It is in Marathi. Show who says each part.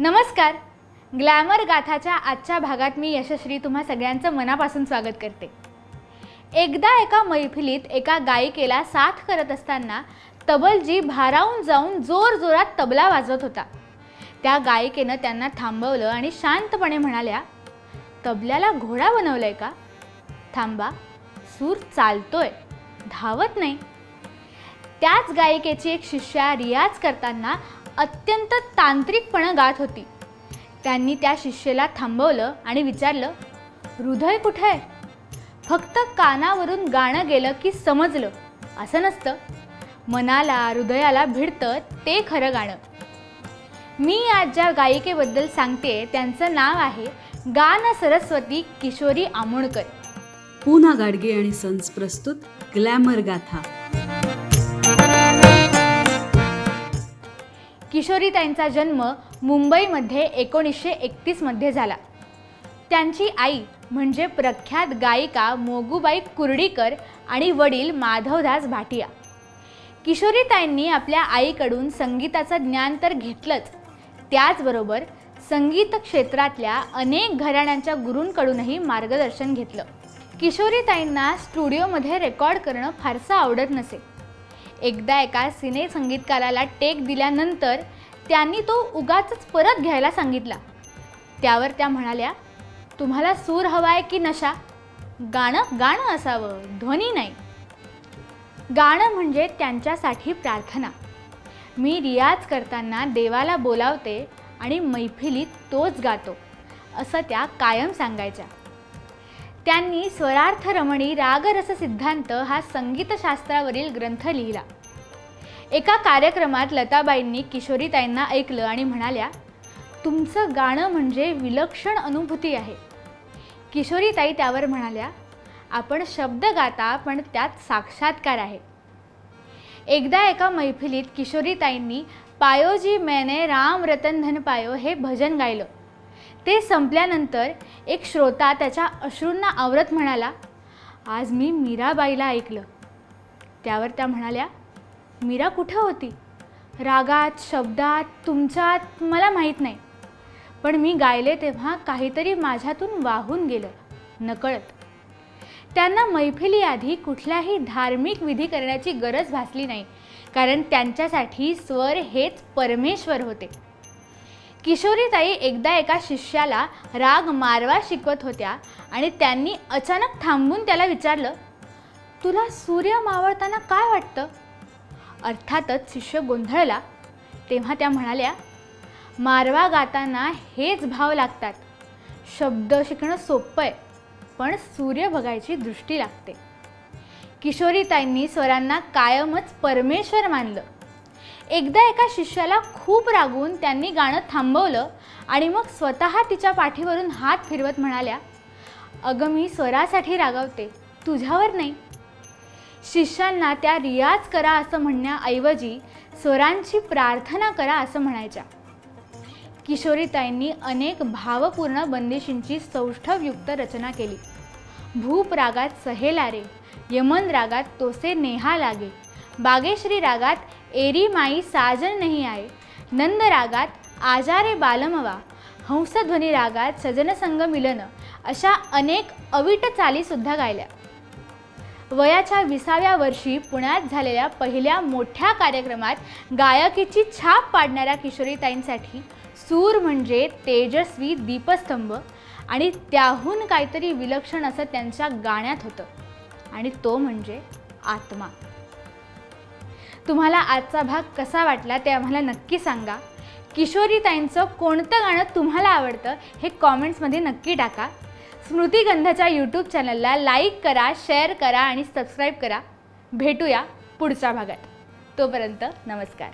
Speaker 1: नमस्कार. ग्लॅमर गाथाच्या आजच्या भागात मी यशश्री तुम्हा सगळ्यांचं मनापासून स्वागत करते. एकदा एका मैफिलीत एका गायिकेला साथ करत असताना तबलजी भारावून जाऊन जोरजोरात तबला वाजवत होता. त्या गायिकेनं त्यांना थांबवलं आणि शांतपणे म्हणाल्या तबल्याला घोडा बनवलाय का? थांबा सूर चालतोय धावत नाही. त्याच गायिकेची एक शिष्या रियाज करताना अत्यंत तांत्रिकपणं गात होती. त्यांनी त्या शिष्येला थांबवलं आणि विचारलं हृदय कुठे? आहे फक्त कानावरून गाणं गेलं की समजलं. असं नसतं. मनाला हृदयाला भिडतं ते खरं गाणं. मी आज ज्या गायिकेबद्दल सांगते त्यांचं नाव आहे गान सरस्वती किशोरी आमोणकर.
Speaker 2: पूना गाडगे आणि सन्स प्रस्तुत ग्लॅमर गाथा.
Speaker 1: किशोरीताईंचा जन्म मुंबईमध्ये एकोणीसशे एकतीसमध्ये झाला. त्यांची आई म्हणजे प्रख्यात गायिका मोगूबाई कुर्डीकर आणि वडील माधवदास भाटिया. किशोरीताईंनी आपल्या आईकडून संगीताचं ज्ञान तर घेतलंच. त्याचबरोबर संगीत क्षेत्रातल्या अनेक घराण्यांच्या गुरूंकडूनही मार्गदर्शन घेतलं. किशोरीताईंना स्टुडिओमध्ये रेकॉर्ड करणं फारसं आवडत नसे. एकदा एका सिने संगीतकाराला टेक दिल्यानंतर त्यांनी तो उगाच परत घ्यायला सांगितला. त्यावर त्या म्हणाल्या तुम्हाला सूर हवा आहे की नशा? गाणं गाणं असावं ध्वनी नाही. गाणं म्हणजे त्यांच्यासाठी प्रार्थना. मी रियाज करताना देवाला बोलावते आणि मैफिलीत तोच गातो असं त्या कायम सांगायच्या. त्यांनी स्वरार्थ रमणी रागरस सिद्धांत हा संगीतशास्त्रावरील ग्रंथ लिहिला. एका कार्यक्रमात लताबाईंनी किशोरीताईंना ऐकलं आणि म्हणाल्या तुमचं गाणं म्हणजे विलक्षण अनुभूती आहे. किशोरीताई त्यावर म्हणाल्या आपण शब्द गाता पण त्यात साक्षात्कार आहे. एकदा एका मैफिलीत किशोरीताईंनी पायोजी मैने राम रतन धन पायो हे भजन गायलं. ते संपल्यानंतर एक श्रोता त्याच्या अश्रूंना आवरत म्हणाला आज मी मीराबाईला ऐकलं. त्यावर त्या म्हणाल्या मीरा कुठं होती? रागात शब्दात तुमच्यात मला माहीत नाही. पण मी गायले तेव्हा काहीतरी माझ्यातून वाहून गेलं नकळत. त्यांना मैफिली आधी कुठल्याही धार्मिक विधी करण्याची गरज भासली नाही कारण त्यांच्यासाठी स्वर हेच परमेश्वर होते. किशोरीताई एकदा एका शिष्याला राग मारवा शिकवत होत्या आणि त्यांनी अचानक थांबून त्याला विचारलं तुला सूर्य मावळताना काय वाटतं? अर्थातच शिष्य गोंधळला. तेव्हा त्या म्हणाल्या मारवा गाताना हेच भाव लागतात. शब्द शिकणं सोपं आहे पण सूर्य बघायची दृष्टी लागते. किशोरीताईंनी स्वरांना कायमच परमेश्वर मानलं. एकदा एका शिष्याला खूप रागवून त्यांनी गाणं थांबवलं आणि मग स्वतः तिच्या पाठीवरून हात फिरवत म्हणाल्या अगं मी स्वरासाठी रागावते तुझ्यावर नाही. शिष्यांना त्या रियाज करा असं म्हणण्याऐवजी स्वरांची प्रार्थना करा असं म्हणायच्या. किशोरीताईंनी अनेक भावपूर्ण बंदिशींची सौष्ठवयुक्त रचना केली. भूप रागात सहेला रे यमन रागात तोसे नेहा लागे बागेश्री रागात एरी माई साजन नाही आहे. नंद रागात आजारे बालमवा. हंसध्वनी रागात सजनसंग मिलन. अशा अनेक अविट चालीसुद्धा गायल्या. वयाच्या विसाव्या वर्षी पुण्यात झालेल्या पहिल्या मोठ्या कार्यक्रमात गायकीची छाप पाडणाऱ्या किशोरीताईंसाठी सूर म्हणजे तेजस्वी दीपस्तंभ आणि त्याहून काहीतरी विलक्षण असं त्यांच्या गाण्यात होतं. आणि तो म्हणजे आत्मा. तुम्हाला आजचा भाग कसा वाटला ते आम्हाला नक्की सांगा. किशोरीताईंचं कोणतं गाणं तुम्हाला आवडतं हे कॉमेंट्समध्ये नक्की टाका. स्मृतिगंधाच्या यूट्यूब चॅनलला लाईक करा शेअर करा आणि सबस्क्राईब करा. भेटूया पुढच्या भागात. तोपर्यंत नमस्कार.